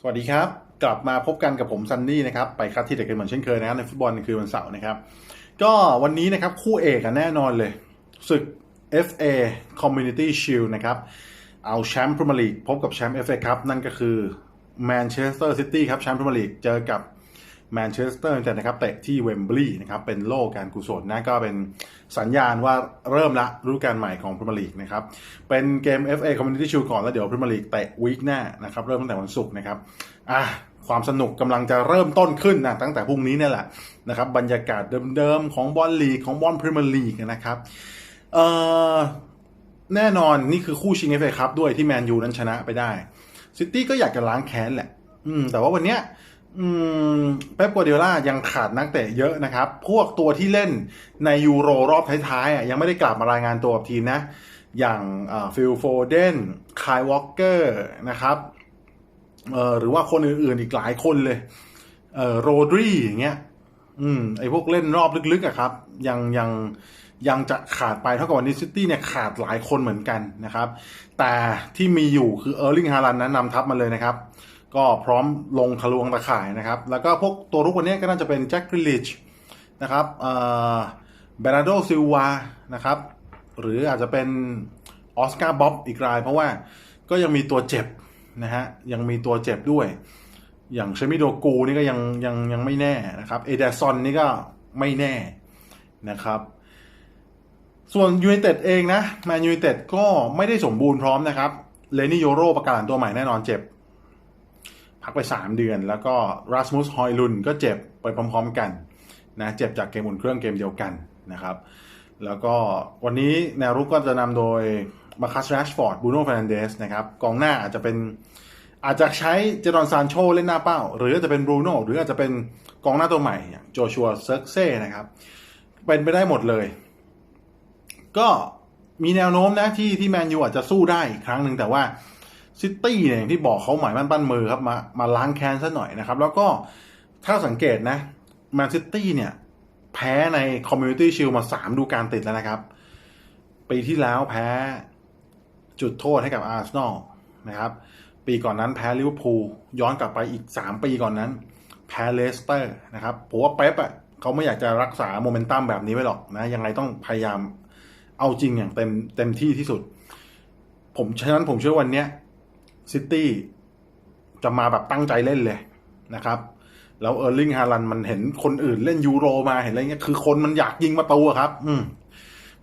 สวัสดีครับ กลับมาพบกันกับผมซันนี่นะครับ ไปคัดที่เด็กกันเหมือนเช่นเคยนะครับในฟุตบอลในคืนวันเสาร์นะครับ ก็วันนี้นะครับคู่เอกอแน่นอนเลยศึก FA Community Shield นะครับ เอาแชมป์พรีเมียร์ลีกพบกับแชมป์ FA ครับนั่นก็คือแมนเชสเตอร์ซิตี้ครับแชมป์พรีเมียร์ลีกเจอกับ แมนเชสเตอร์ยูไนเต็ดนะครับเตะที่เวมบลีย์นะครับเป็นโลกการกุศลนะก็เป็นสัญญาณว่าเริ่มละฤดูกาลใหม่ของพรีเมียร์ลีกนะครับเป็นเกม FA Community Shield ก่อนแล้วเดี๋ยวพรีเมียร์ลีกเตะวีคหน้านะครับเริ่มตั้งแต่วันศุกร์นะครับอะความสนุกกำลังจะเริ่มต้นขึ้นนะตั้งแต่พรุ่งนี้เนี่ยแหละนะครับบรรยากาศเดิมๆของบอลลีกของบอลพรีเมียร์ลีกนะครับเอ่อแน่นอนนี่คือคู่ชิงเอฟเอคัพด้วยที่แมนยูนั้นชนะไปได้ซิตี้ก็อยากจะล้างแค้นแหละ อืมแต่ว่าวันเนี้ย อืมเป๊ปกัวเดียล่ายังขาดนักเตะเยอะนะครับ พวกตัวที่เล่นในยูโรรอบท้ายๆอะยังไม่ได้กลับมารายงานตัวกับทีมนะ อย่างฟิลโฟเดนคายวอลเกอร์นะครับเอ่อหรือว่าคนอื่นๆอีกหลายคนเลยเอ่อโรดรีอย่างเงี้ย อืมไอพวกเล่นรอบลึกๆอะครับ ยังยังยังจะขาดไปเท่ากับวันนี้ซิตี้เนี่ยขาดหลายคนเหมือนกันนะครับ แต่ที่มีอยู่คือเออร์ลิงฮาลันนั้นนำทัพมาเลยนะครับ ก็พร้อมลงทะลวงตะข่ายนะครับ แล้วก็พวกตัวรุกวันนี้ก็น่าจะเป็นแจ็คกริลิชนะครับเบรนาโดซิลวานะครับ หรืออาจจะเป็นออสการ์บ๊อบอีกราย เพราะว่าก็ยังมีตัวเจ็บนะฮะยังมีตัวเจ็บด้วย อย่างเชมิโดกูนี่ก็ยังยังยังไม่แน่นะครับเอเดซอนนี่ก็ไม่แน่นะครับส่วนยูไนเต็ดเองนะแมนยูไนเต็ดก็ไม่ได้สมบูรณ์พร้อมนะครับเลนี่โยโรประกาศตัวใหม่แน่นอนเจ็บ พักไป 3 เดือน แล้วก็รัสมุสฮอยลุนก็เจ็บไปพร้อมๆกันนะเจ็บจากเกมอุ่นเครื่องเกมเดียวกันนะครับ แล้วก็วันนี้แนวรุกก็จะนำโดยมาคัสแรชฟอร์ดบูโน่ฟ r นันเดสนะครับกองหน้าอาจจะเป็นอาจจะใช้เจดอนซานโชเล่นหน้าเป้า หรืออาจจะเป็นบรูโน่หรืออาจจะเป็นกองหน้าตัวใหม่อย่างโจชัวเซิร์กเซ่นะครับ เป็นไปได้หมดเลย ก็มีแนวโน้มนะที่ที่แมนยูอาจจะสู้ได้อีกครั้งหนึ่งแต่ว่า ซิตี้เนี่ยอย่างที่บอกเขาหมายมั่นปั้นมือครับมามาล้างแค้นซะหน่อยนะครับ แล้วก็ถ้าสังเกตนะแมนซิตี้เนี่ย แพ้ในคอมมูนิตี้ชิลมาสามดูการติดแล้วนะครับ ปีที่แล้วแพ้จุดโทษให้กับอาร์เซนอลนะครับ ปีก่อนนั้นแพ้ลิเวอร์พูลย้อนกลับไปอีก 3 ปีก่อนนั้น แพ้เลสเตอร์นะครับผมว่าเป๊ปอะเขาไม่อยากจะรักษาโมเมนตัมแบบนี้ไว้หรอกนะ ยังไงต้องพยายามเอาจริงอย่างเต็มเต็มที่ที่สุด ผมฉะนั้นผมเชื่อวันเนี้ย ซิตี้จะมาแบบตั้งใจเล่นเลยนะครับแล้วเออร์ลิงฮาลันมันเห็นคนอื่นเล่นยูโรมาเห็นอะไรเงี้ยคือคนมันอยากยิงประตูครับ อืม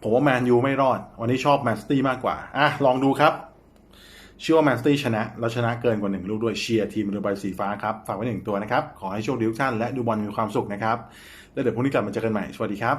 ผมว่าแมนยูไม่รอด วันนี้ชอบแมนซิตี้มากกว่าอะลองดูครับ เชื่อว่าแมนซิตี้ชนะ แล้วชนะเกินกว่าหนึ่งลูกด้วยเชียร์ทีมเรือใบสีฟ้าครับ ฝากไว้หนึ่งตัวนะครับ ขอให้โชคดีทุกท่านและดูบอลมีความสุขนะครับ แล้วเดี๋ยวพรุ่งนี้กลับมาเจอกันใหม่ สวัสดีครับ